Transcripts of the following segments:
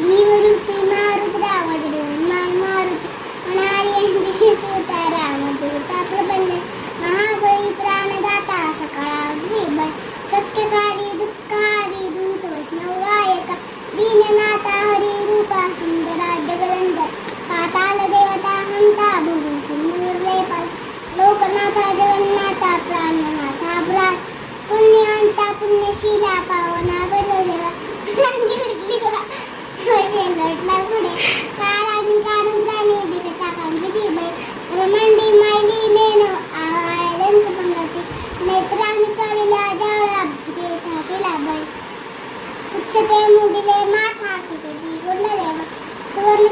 ഈ ഒരു ಭೀಮಾರುದ್ರ ಅವಧಿರು लटला पुढे. काळानी कानुद्राणी बिकटा कांकिती रमंडी मायली नेनो पंगती जावळा थाकेला उच्चते मुडिले माथा सुवर्ण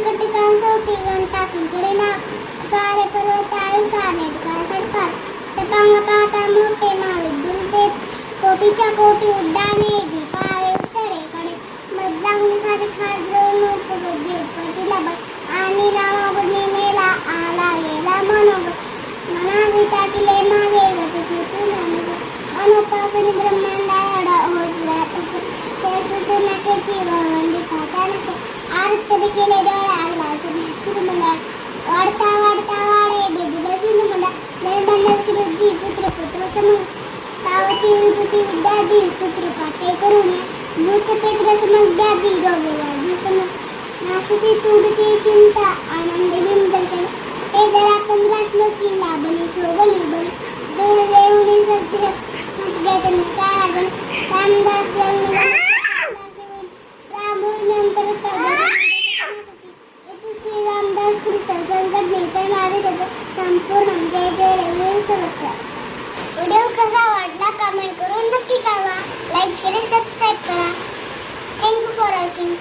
ना. पर्वत सडतात पाहता मोठे माळी दुलते कोटीच्या कोटी उड्डाण त्याचे नकेची गवंडी पाहता नसे आरत देखील डोळा लागला असे भेसूर मंडळ वाढता वाढता वाढे बेदिला शून्य मंडळ दंड श्रुद्धी पुत्र पुत्र समूह पावती विभूती विद्यादी सूत्र पाठे करून भूत पेत्र समद्यादी गौरवादी समज नाचती तुडती चिंता आनंद बिंब दर्शन हे दरा पंधरा श्लोकी लाभली शोभली बली दौड निसरणारे त्याचे संपूर्ण जय जय रवी समर्थ व्हिडिओ कसा वाटला कमेंट करून नक्की कळवा. लाईक शेअर सबस्क्राईब करा. Thank you for watching